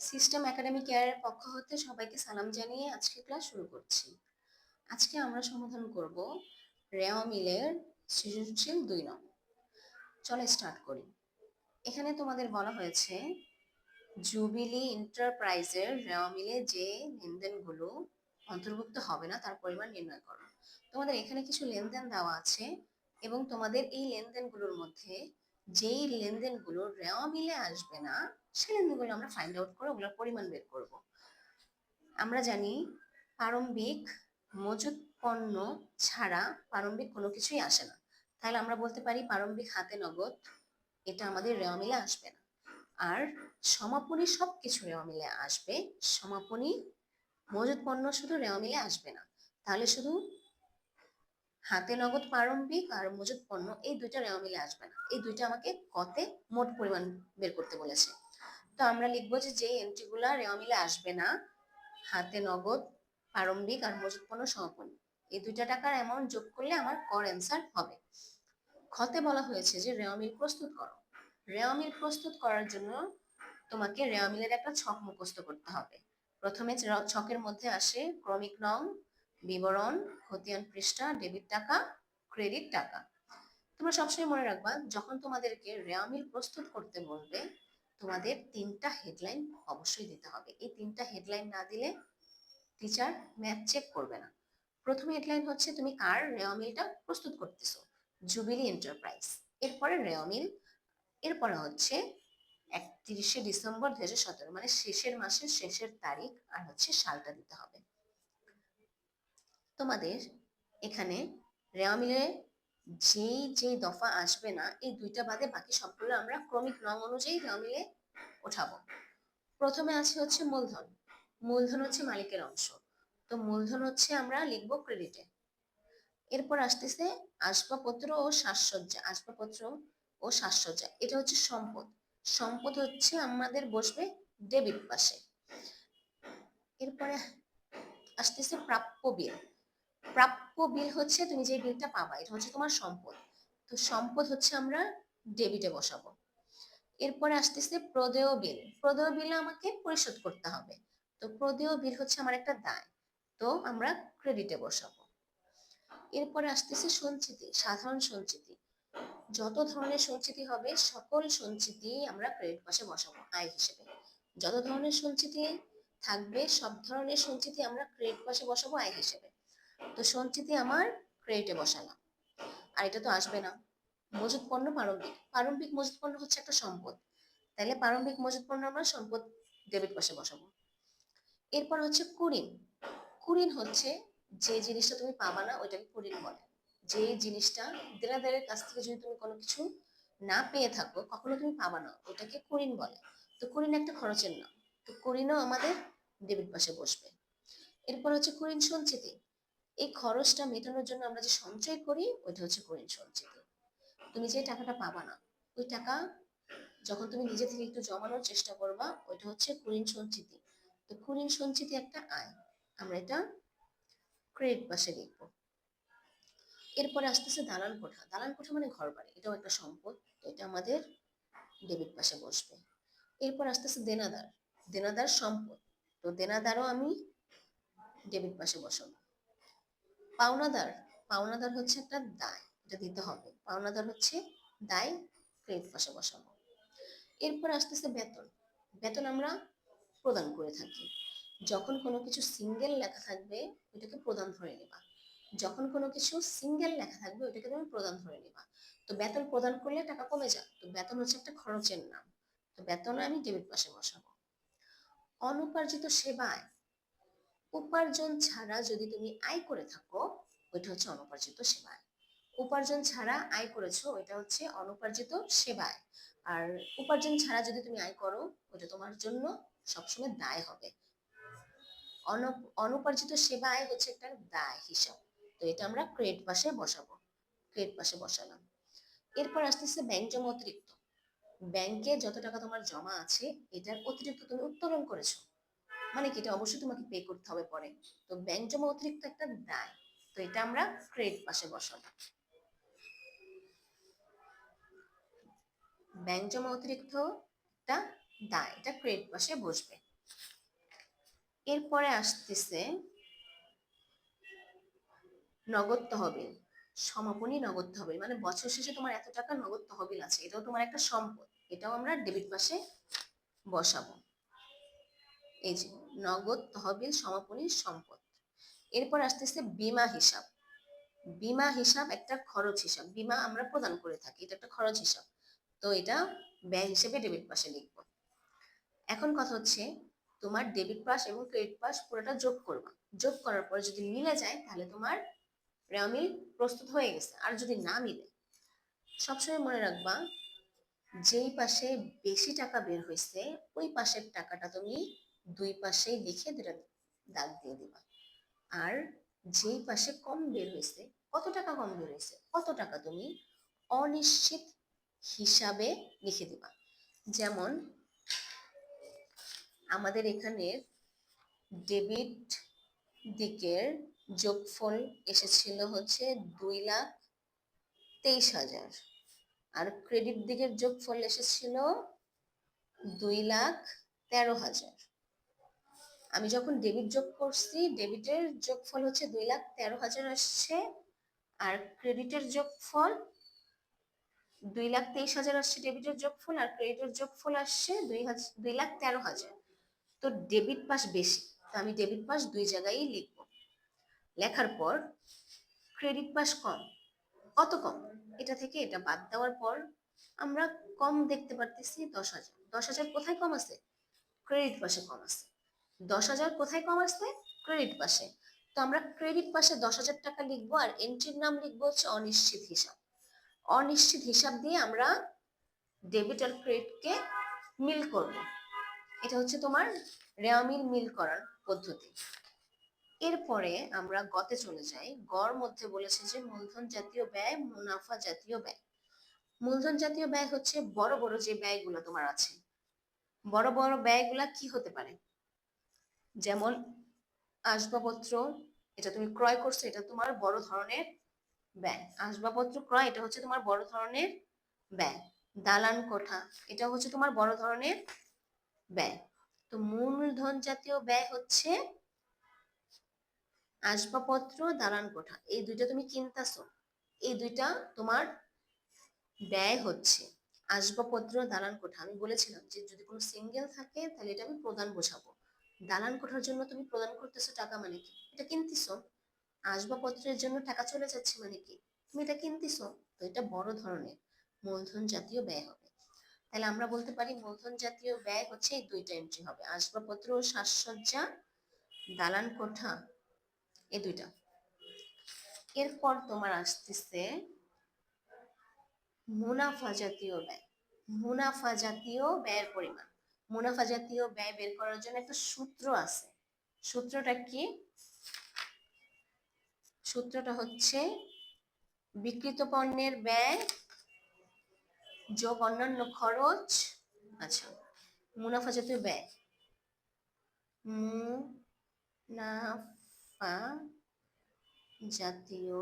System academy কেয়ারের পক্ষ হতে সবাইকে সালাম জানিয়ে আজকে ক্লাস শুরু করছি। আজকে আমরা সমাধান করব রেওয়া মিলের সৃজনশীল দুই নং। চলো স্টার্ট করি। এখানে তোমাদের বলা হয়েছে জুবিলি এন্টারপ্রাইজের রেওয়া মিলে যে লেনদেনগুলো অন্তর্ভুক্ত হবে না, তার পরিমাণ নির্ণয় করো। তোমাদের এখানে কিছু লেনদেন দেওয়া আছে এবং তোমাদের এই লেনদেনগুলোর মধ্যে যেই লেনদেনগুলো রেওয়া মিলে আসবে না সেই লেনদেনগুলো আমরা ফাইন্ড আউট করে ওগুলোর পরিমাণ বের করব। আমরা জানি প্রারম্ভিক মজুত পণ্য ছাড়া প্রারম্ভিক কোনো কিছুই আসে না। তাহলে আমরা বলতে পারি প্রারম্ভিক হাতে নগদ, এটা আমাদের রেওয়া মিলে আসবে না। আর সমাপনী সব কিছু রেওয়া মিলে আসবে, সমাপনী মজুত পণ্য শুধু রেওয়া মিলে আসবে না। তাহলে শুধু হাতে নগদ প্রারম্ভিক আর মজুত পণ্য, এই দুইটা রেওয়া মিলে আসবে না। এই দুইটা আমাকে কতে মোট পরিমাণ বের করতে বলেছে। তো আমরা লিখব যে যে এন্ট্রিগুলা রেওয়া মিলে আসবে না, হাতে নগদ প্রারম্ভিক আর মজুত পণ্য সমাপনী। এই দুইটা টাকার অ্যামাউন্ট যোগ করলে আমার কর অ্যান্সার হবে। খতে বলা হয়েছে যে রেওয়া মিল প্রস্তুত করো। রেওয়া মিল প্রস্তুত করার জন্য তোমাকে রেওয়া মিলের একটা ছক মুখস্থ করতে হবে। প্রথমে ছকের মধ্যে আসে ক্রমিক নং বিবরণ, খতিয়ান পৃষ্ঠা, ডেবিট টাকা, ক্রেডিট টাকা। তোমরা সবসময় মনে রাখবা, যখন তোমাদেরকে রেওয়ামিল প্রস্তুত করতে বলবে, তোমাদের তিনটা হেডলাইন অবশ্যই দিতে হবে। এই তিনটা হেডলাইন না দিলে টিচার ম্যাথ চেক করবে না। প্রথম হেডলাইন হচ্ছে, তুমি কার রেওয়ামিলটা প্রস্তুত করতেছো? Jubilee enterprise. এরপরে রেওয়ামিল, এরপরে হচ্ছে একত্রিশে ডিসেম্বর দু হাজার সতেরো মানে শেষের মাসের শেষের তারিখ আর হচ্ছে সালটা দিতে হবে। তোমাদের এখানে রেওয়া মিলে যেই যেই দফা আসবে না, এই দুইটা বাদে বাকি সবগুলো আমরা ক্রমিক নং অনুযায়ী রেওয়া মিলে ওঠাবো। প্রথমে আছে হচ্ছে মূলধন। মূলধন হচ্ছে মালিকের অংশ। তো মূলধন হচ্ছে আমরা লিখব ক্রেডিটে এরপর আসতেছে আসবাবপত্র ও সাজসজ্জা, আসবাবপত্র ও সাজসজ্জা। এটা হচ্ছে সম্পদ। সম্পদ হচ্ছে আমাদের বসবে ডেবিট পাশে। এরপরে আসতেছে প্রাপ্য বিল। প্রাপ্য বিল হচ্ছে তুমি যে বিলটা পাবা, এটা হচ্ছে তোমার সম্পদ। তো সম্পদ হচ্ছে আমরা ডেবিটে বসাবো। এরপরে আসতেছে প্রদেয় বিল। প্রদেয় বিল আমাকে পরিশোধ করতে হবে। তো প্রদেয় বিল হচ্ছে আমার একটা দায়। তো আমরা ক্রেডিটে বসাবো। এরপরে আসতেছে সঞ্চিতি, সাধারণ সঞ্চিতি। যত ধরনের সঞ্চিতি হবে, সকল সঞ্চিতি আমরা ক্রেডিট পাশে বসাবো, আয় হিসেবে। যত ধরনের সঞ্চিতি থাকবে, সব ধরনের সঞ্চিতি আমরা ক্রেডিট পাশে বসাবো, আয় হিসেবে। তো সঞ্চিতি আমার ক্রেডিটে বসালাম। আর এটা তো আসবে না। মজুদ পণ্য প্রারম্ভিক। প্রারম্ভিক মজুদ পণ্য হচ্ছে একটা সম্পদ। তাহলে প্রারম্ভিক মজুদ পণ্য আমরা সম্পদ ডেবিট পাশে বসাবো। এরপর হচ্ছে কুরিন। কুরিন হচ্ছে যে জিনিসটা তুমি পাবা না, ওইটাকে কুরিন বলে। যে জিনিসটা দেনাদারের কাছ থেকে যদি তুমি কোনো কিছু না পেয়ে থাকো, কখনো তুমি পাবা না ওটাকে কুরিন বলে। তো কুরিন একটা খরচের নাম। তো কুরিনও আমাদের ডেবিট পাশে বসবে। এরপর হচ্ছে কুরিন সঞ্চিতি। এই খরচটা মেটানোর জন্য আমরা যে সঞ্চয় করি, ওইটা হচ্ছে কুরিন সঞ্চিতি। তুমি যে টাকাটা পাবা না, ওই টাকা যখন তুমি নিজে থেকে একটু জমানোর চেষ্টা করবা, ওইটা হচ্ছে কুরিন সঞ্চিতি। তো কুরিন সঞ্চিতি একটা আয়, আমরা এটা ক্রেডিট পাশে লিখব। এরপরে আসতেছে দালান কোঠা। দালান কোঠা মানে ঘর বাড়ি এটাও একটা সম্পদ, তো এটা আমাদের ডেবিট পাশে বসবে। এরপর আসতেছে দেনাদার। দেনাদার সম্পদ, তো দেনাদারও আমি ডেবিট পাশে বসাবো। পাওনাদার পাওনাদার হচ্ছে একটা দায় এটা দিতে হবে। পাওনাদার হচ্ছে দায় ক্রেডিট পাশে বসাবো এরপর আসতেছে বেতন। বেতন আমরা প্রদান করে থাকি। যখন কোনো কিছু সিঙ্গেল লেখা থাকবে, ওইটাকে প্রদান ধরে নেবা। যখন কোনো কিছু সিঙ্গেল লেখা থাকবে, ওইটাকে তুমি প্রদান ধরে নেবা। তো বেতন প্রদান করলে টাকা কমে যায় তো বেতন হচ্ছে একটা খরচের নাম। তো বেতন আমি ডেবিট পাশে বসাবো। অনুপার্জিত সেবায় উপার্জন ছাড়া যদি তুমি আয় করে থাকো, ওইটা হচ্ছে অনুপার্জিত সেবায়। উপার্জন ছাড়া আয় করেছ, ওইটা হচ্ছে অনুপার্জিত সেবায়। আর উপার্জন ছাড়া যদি তুমি আয় করো, ওইটা তোমার জন্য সবসময় দায় হবে। অনুপার্জিত সেবা আয় হচ্ছে একটা দায় হিসাব। তো এটা আমরা ক্রেডিট পাশে বসাবো। ক্রেডিট পাশে বসালাম। এরপর আসতেছে ব্যাংক জমা অতিরিক্ত। ব্যাংকে যত টাকা তোমার জমা আছে, এটার অতিরিক্ত তুমি উত্তোলন করেছ। মানে কি? এটা অবশ্যই তোমাকে পে করতে হবে পরে। তো ব্যাংক জমা অতিরিক্ত একটা দায় তো এটা আমরা ক্রেডিট পাশে বসাবো। ব্যাংক জমা অতিরিক্ত একটা দায়, এটা ক্রেডিট পাশে বসবে। এরপরে আসতেছে নগদ তহবিল। সমাপনী নগদ তহবিল। মানে বছর শেষে তোমার এত টাকা নগদ তহবিল আছে, এটাও তোমার একটা সম্পদ। এটাও আমরা ডেবিট পাশে বসাবো। এই যে নগদ তহবিল সমাপনী সম্পদ। এরপর আসতেছে বিমা হিসাব। বিমা হিসাব একটা খরচ হিসাব। বিমা আমরা প্রদান করে থাকি, এটা একটা খরচ হিসাব। তো এটা ব্যয় হিসেবে ডেবিট পাশে লিখব। এখন কথা হচ্ছে, তোমার ডেবিট পাস এবং ক্রেডিট পাস পুরোটা যোগ করবা। যোগ করার পরে যদি মিলে যায়, তাহলে তোমার রেওমিল প্রস্তুত হয়ে গেছে। আর যদি না মিলে, সবসময় মনে রাখবা, যেই পাশে বেশি টাকা বের হয়েছে, ওই পাশের টাকাটা তুমি দুই পাশেই লিখে দুটা দাগ দিয়ে দিবা। আর যেই পাশে কম বের হয়েছে, কত টাকা কম বের হয়েছে, কত টাকা তুমি অনিশ্চিত হিসাবে লিখে দিবা। যেমন, আমাদের এখানে ডেবিট দিকের যোগফল এসেছিল হচ্ছে দুই লাখ তেইশ হাজার। আর ক্রেডিট দিকের যোগফল এসেছিল দুই লাখ তেরো হাজার। আমি যখন ডেবিট যোগ করছি ডেবিটের যোগফল হচ্ছে দুই লাখ তেরো হাজার আসছে, আর ক্রেডিটের যোগফল দুই লাখ তেইশ হাজার আসছে ডেবিটের যোগফল, আর ক্রেডিটের যোগফল আসছে দুই হাজার দুই লাখ তেরো হাজার। তো ডেবিট পাস বেশি, তো আমি ডেবিট পাস দুই জায়গায় লিখব। লেখার পর ক্রেডিট পাস কম। কত কম? এটা থেকে এটা বাদ দেওয়ার পর আমরা কম দেখতে পারতেছি দশ হাজার। দশ হাজার কোথায় কম আছে? ক্রেডিট পাশে কম আছে। দশ হাজার কোথায় কম আছে ক্রেডিট পাশে তো আমরা ক্রেডিট পাশে দশ হাজার টাকা লিখব আর এন্ট্রির নাম লিখব হচ্ছে অনিশ্চিত হিসাব। অনিশ্চিত হিসাব দিয়ে আমরা ডেবিট আর ক্রেডিটকে মিল করব। এটা হচ্ছে তোমার রেয়ামিল মিল করার পদ্ধতি। এরপরে আমরা গতে চলে যাই। গড় মধ্যে বলেছে যে মূলধন জাতীয় ব্যয়, মুনাফা জাতীয় ব্যয়। মূলধন জাতীয় ব্যয় হচ্ছে বড় বড় যে ব্যয়গুলো তোমার আছে। বড় বড় ব্যয়গুলা কি হতে পারে? যেমন আসবাবপত্র, এটা তুমি ক্রয় করছ, এটা তোমার বড় ধরনের ব্যয় আসবাবপত্র ক্রয়, এটা হচ্ছে তোমার বড় ধরনের ব্যয় দালান কোঠা, এটা হচ্ছে তোমার বড় ধরনের ব্যয় তো মূলধন জাতীয় ব্যয় হচ্ছে আসবাবপত্র, দালান কোঠা। এই দুইটা তুমি কিনতেছো, এই দুইটা তোমার ব্যয় হচ্ছে। আসবাবপত্র, দালান কোঠা। আমি বলেছিলাম যে যদি কোনো সিঙ্গেল থাকে, তাহলে এটা আমি প্রধান বোঝাবো। দালান কোঠার জন্য তুমি প্রদান করতেছো টাকা মানে কি? এটা কিনতেছো? আসবাবপত্রের জন্য টাকা চলে যাচ্ছে মানে কি? তুমি এটা কিনতেছো? তো এটা বড় ধরনের মূলধন জাতীয় ব্যয় হবে। তাহলে আমরা বলতে পারি মূলধন জাতীয় ব্যয় হচ্ছে এই দুইটা এন্ট্রি হবে। আসবাবপত্র ও সাজসজ্জা, দালান কোঠা, এই দুইটা। এরপর তোমার আসতেছে মুনাফা জাতীয় ব্যয়। মুনাফা জাতীয় ব্যয়ের পরিমাণ। মুনাফা জাতীয় ব্যয় বের করার জন্য একটা সূত্র আছে। সূত্রটা কি? সূত্রটা হচ্ছে বিক্রিত পণ্যের ব্যয় যোগ অন্যান্য খরচ আচ্ছা মুনাফা জাতীয় ব্যয়। মুনাফা জাতীয়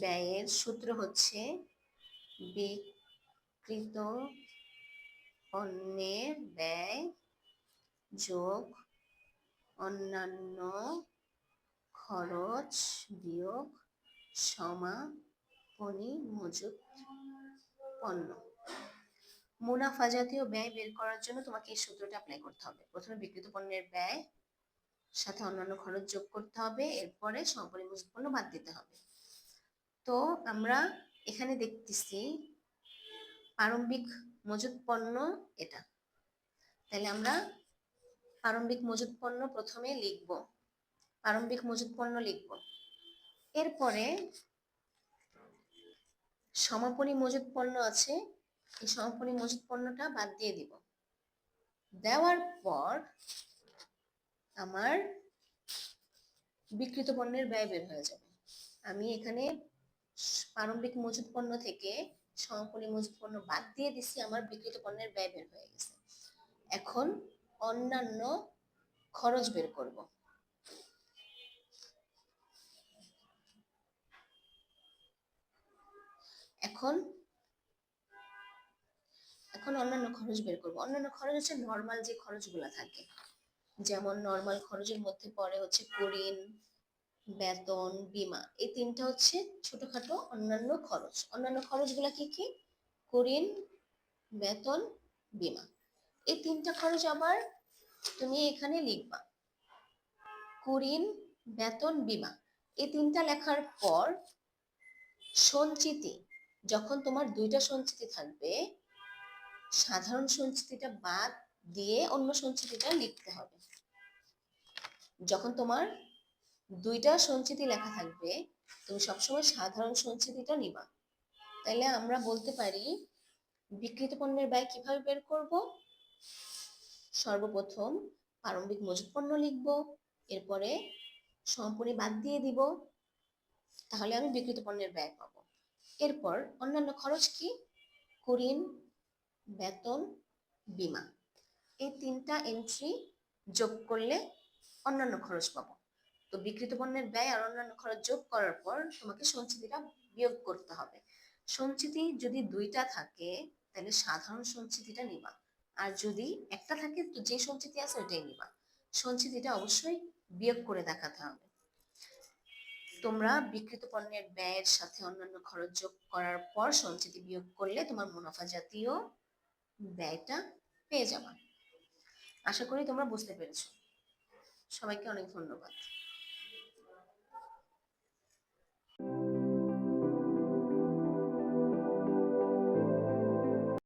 ব্যয়ের সূত্র হচ্ছে বিকৃত পণ্যের ব্যয় যোগ অন্যান্য খরচ বিয়োগ সমাপনী মজুত পণ্য। মুনাফা জাতীয় ব্যয় বের করার জন্য তোমাকে এই সূত্রটা অ্যাপ্লাই করতে হবে। প্রথমে বিক্রিত পণ্যের ব্যয়, সাথে অন্যান্য খরচ যোগ করতে হবে, এরপরে সমাপনী মজুত পণ্য বাদ দিতে হবে। তো আমরা এখানে দেখতেছি, প্রারম্ভিক মজুত পণ্য এটা। তাহলে আমরা প্রারম্ভিক মজুত পণ্য প্রথমে লিখব। প্রারম্ভিক মজুত পণ্য লিখব। এরপরে সমাপনী মজুত পণ্য আছে, এই সমাপনী মজুত পণ্যটা বাদ দিয়ে দিব। দেওয়ার পর আমার বিকৃত পণ্যের ব্যয় বের হয়ে যাবে। আমি এখানে প্রারম্ভিক মজুত পণ্য থেকে সমাপনী মজুত পণ্য বাদ দিয়ে দিছি আমার বিক্রিত পণ্যের ব্যয় বের হয়ে গেছে এখন অন্যান্য খরচ বের করব এখন এখন অন্যান্য খরচ বের করব অন্যান্য খরচ হচ্ছে নর্মাল যে খরচগুলো থাকে যেমন নর্মাল খরচের মধ্যে পড়ে হচ্ছে কুড়িন বেতন, বিমা এই তিনটা হচ্ছে ছোটখাটো অন্যান্য খরচ। অন্যান্য খরচগুলো কি কি? কুড়িন বেতন, বিমা। এই তিনটা খরচ আবার তুমি এখানে লিখবা। কুড়িন বেতন, বিমা। এই তিনটা লেখার পর সঞ্চিতি, যখন তোমার দুইটা সঞ্চিতি থাকবে, সাধারণ সঞ্চিতিটা বাদ দিয়ে অন্য সঞ্চিতিটা লিখতে হবে। যখন তোমার দুইটা সঞ্চিতি লেখা থাকবে। তুমি সবসময় সাধারণ সঞ্চিতিটা নিবা। তাহলে আমরা বলতে পারি বিক্রিত পণ্যের ব্যয় কীভাবে বের করব? সর্বপ্রথম প্রারম্ভিক মজুত পণ্য লিখব, এরপরে সম্পূর্ণ বাদ দিয়ে দিব। তাহলে আমি বিক্রিত পণ্যের ব্যয় পাবো। এরপর অন্যান্য খরচ কি? কুড়িন বেতন, বিমা। এই তিনটা এন্ট্রি যোগ করলে অন্যান্য খরচ পাবো। তো বিক্রিত পণ্যের ব্যয় আর অন্যান্য খরচ যোগ করার পর তোমাকে সঞ্চিতিটা বিয়োগ করতে হবে। সঞ্চিতি যদি দুইটা থাকে, তাহলে সাধারণ সঞ্চিতিটা নিবা। আর যদি একটা থাকে, তো যে সঞ্চিতি আছে ওইটাই নিবা। সঞ্চিতিটা অবশ্যই বিয়োগ করে দেখাতে হবে। তোমরা বিক্রিত পণ্যের ব্যয়ের সাথে অন্যান্য খরচ যোগ করার পর সঞ্চিতি বিয়োগ করলে তোমার মুনাফা জাতীয় ব্যয়টা পেয়ে যাবা। আশা করি তোমরা বুঝতে পেরেছ। সবাইকে অনেক ধন্যবাদ।